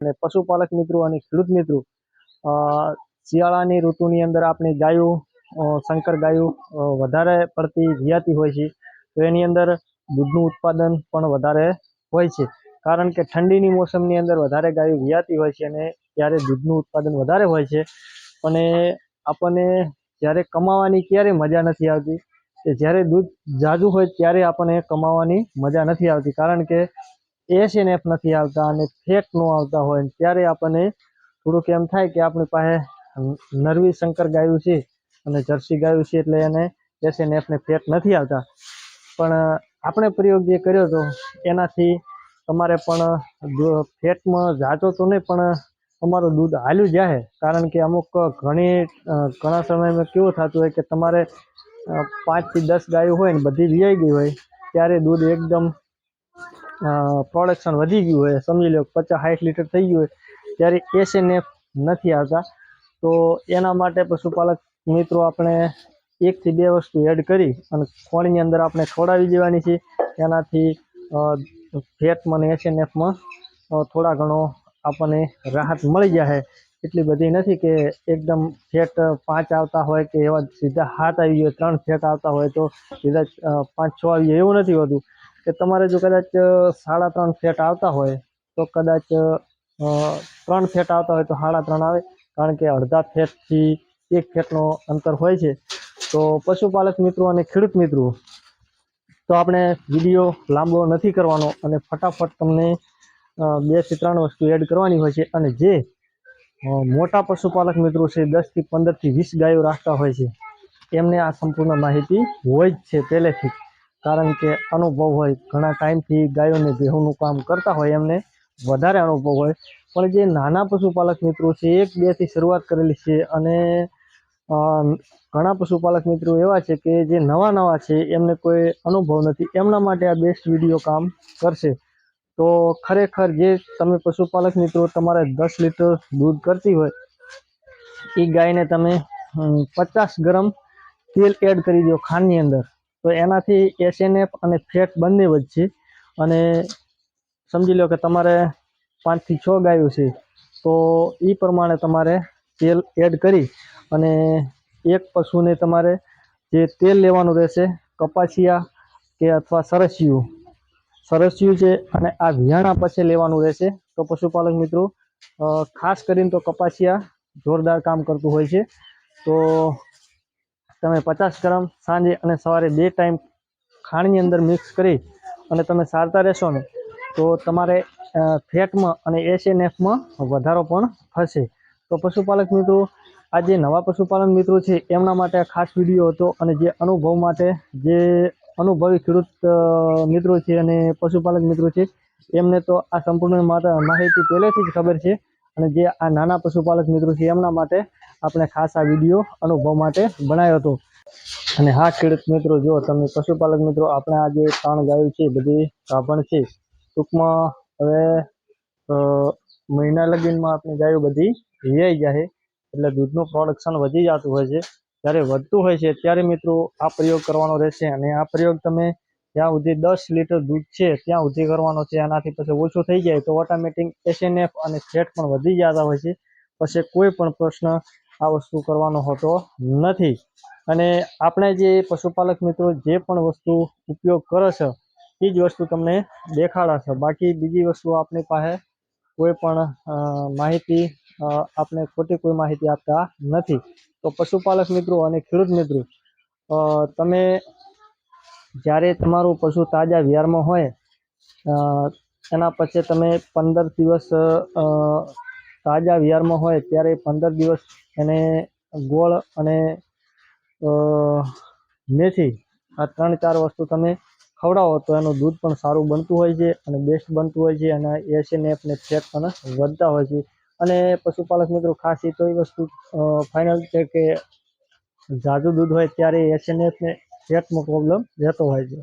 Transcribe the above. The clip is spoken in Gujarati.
અને પશુપાલક મિત્રો અને ખેડૂત મિત્રો શિયાળાની ઋતુની અંદર આપણી ગાયો શંકર ગાયો વધારે પડતી વિયાતી હોય છે, તો એની અંદર દૂધનું ઉત્પાદન પણ વધારે હોય છે. કારણ કે ઠંડીની મોસમની અંદર વધારે ગાયો વિયાતી હોય છે અને ત્યારે દૂધનું ઉત્પાદન વધારે હોય છે. અને આપણને જ્યારે કમાવાની ક્યારે મજા નથી આવતી, કે જ્યારે દૂધ ઝાઝું હોય ત્યારે આપણને કમાવાની મજા નથી આવતી. કારણ કે એસએનએફ નથી આવતા અને ફેક ન આવતા હોય ત્યારે આપણને થોડુંક એમ થાય કે આપણી પાસે નરવી શંકર ગાયું છે અને જર્સી ગાયું છે એટલે એને એસએનએફને ફેક નથી આવતા. પણ આપણે પ્રયોગ જે કર્યો હતો એનાથી તમારે પણ ફેટમાં જાતો તો નહીં, પણ તમારું દૂધ હાલ્યું જાય કારણ કે અમુક ઘણી ઘણા સમયમાં કેવું થતું હોય કે તમારે પાંચથી દસ ગાયો હોય ને બધી વિયાઈ ગઈ હોય, ત્યારે દૂધ એકદમ પ્રોડક્શન વધી ગયું હોય, સમજી લો પચાસ સાઠ લીટર થઈ ગયું હોય, ત્યારે એસએનએફ નથી આવતા. તો એના માટે પશુપાલક મિત્રો આપણે એકથી બે વસ્તુ એડ કરી અને ખોળની અંદર આપણે છોડાવી દેવાની છે. એનાથી ફેટમાં અને એસએનએફમાં થોડા ઘણો આપણને રાહત મળી જાય. એટલી બધી નથી કે એકદમ ફેટ પાંચ આવતા હોય કે એવા સીધા હાથ આવી જાય, ત્રણ ફેટ આવતા હોય તો સીધા પાંચ છ આવી જાય એવું નથી હોતું. કે તમારે જો કદાચ સાડા ત્રણ ફેટ આવતા હોય, તો કદાચ ત્રણ ફેટ આવતા હોય તો સાડા ત્રણ આવે. કારણ કે અડધા ફેટથી એક ફેટનો અંતર હોય છે. તો પશુપાલક મિત્રો અને ખેડૂત મિત્રો, તો આપણે વીડિયો લાંબો નથી કરવાનો અને ફટાફટ તમને બેથી ત્રણ વસ્તુ એડ કરવાની હોય છે. અને જે મોટા પશુપાલક મિત્રો છે દસથી પંદરથી વીસ ગાયો રાખતા હોય છે, એમને આ સંપૂર્ણ માહિતી હોય જ છે પહેલેથી. કારણ કે અનુભવ હોય, ઘણા ટાઈમથી ગાયોને ભેહુંનું કામ કરતા હોય એમને વધારે અનુભવ હોય. પણ જે નાના પશુપાલક મિત્રો છે એક બેથી શરૂઆત કરેલી છે અને ઘણા પશુપાલક મિત્રો એવા છે કે જે નવા નવા છે, એમને કોઈ અનુભવ નથી. એમના માટે આ બેસ્ટ વીડિયો કામ કરશે. તો ખરેખર જે તમે પશુપાલક મિત્રો તમારે દસ લીટર દૂધ કરતી હોય એ ગાયને તમે પચાસ ગ્રામ તેલ એડ કરી દો ખાંડની અંદર. તો એનાથી એસએનએફ અને ફેટ બંને વધશે. અને સમજી લો કે તમારે પાંચથી છ ગાયો છે, તો એ પ્રમાણે તમારે તેલ એડ કરી અને એક પશુને તમારે જે તેલ લેવાનું રહેશે, કપાસિયા કે અથવા સરસિયું. સરસિયું છે અને આ વિયાણા પછી લેવાનું રહેશે. તો પશુપાલક મિત્રો ખાસ કરીને તો કપાસિયા જોરદાર કામ કરતું હોય છે. તો તમે પચાસ ગ્રામ સાંજે અને સવારે બે ટાઈમ ખાંડની અંદર મિક્સ કરી અને તમે સારતા રહેશો ને, તો તમારે ફેટમાં અને એસએનએફમાં વધારો પણ થશે. તો પશુપાલક મિત્રો, આ જે નવા પશુપાલન મિત્રો છે, એમના માટે આ ખાસ વીડિયો હતો અને જે અનુભવ માટે જે અનુભવી ખેડૂત મિત્રો છે અને પશુપાલક મિત્રો છે, એમને તો આ સંપૂર્ણ માહિતી પહેલેથી જ ખબર છે અને જે આ નાના પશુપાલક મિત્રો છે, એમના માટે આપણે ખાસ આ વીડિયો અનુભવ માટે બનાવ્યો હતો. અને હા, ખેડૂત મિત્રો, જો તમે પશુપાલક મિત્રો, આપણે આ જે ત્રણ ગાયો છે, બધી ગાભણ છે. ટૂંકમાં હવે મહિના લગીનમાં આપણી ગાયો બધી રિયાઈ જાય એટલે દૂધનું પ્રોડક્શન વધી જતું હોય છે. જ્યારે વધતું હોય છે, ત્યારે મિત્રો આ પ્રયોગ કરવાનો રહેશે. અને આ પ્રયોગ તમે જ્યાં સુધી દસ લીટર દૂધ છે, ત્યાં સુધી કરવાનો છે. આનાથી પછી ઓછું થઈ જાય તો ઓટોમેટિક એસએનએફ અને ફેટ પણ વધી જતા હોય છે. પછી કોઈ પણ પ્રશ્ન આ વસ્તુ કરવાનો હોતો નથી. અને આપણે જે પશુપાલક મિત્રો જે પણ વસ્તુ ઉપયોગ કરે છે, એ જ વસ્તુ તમને દેખાડાશે. બાકી બીજી વસ્તુ આપણી પાસે કોઈ પણ માહિતી આપણે ખોટી કોઈ માહિતી આપતા નથી. તો પશુપાલક મિત્રો અને ખેડૂત મિત્રો તમે જ્યારે તમારું પશુ તાજા વિહારમાં હોય એના પછી તમે પંદર દિવસ તાજા વિહારમાં હોય, ત્યારે પંદર દિવસ એને ગોળ અને મેથી આ ત્રણ ચાર વસ્તુ તમે ખવડાવો તો એનું દૂધ પણ સારું બનતું હોય છે અને બેસ્ટ બનતું હોય છે અને એસએનએફ ને ફેટ પણ વધતા હોય છે. અને પશુપાલક મિત્રો, ખાસ એ તો એ વસ્તુ ફાઇનલ છે કે ઝાઝું દૂધ હોય ત્યારે એસએનએફ ને ફેટનો પ્રોબ્લેમ રહેતો હોય છે.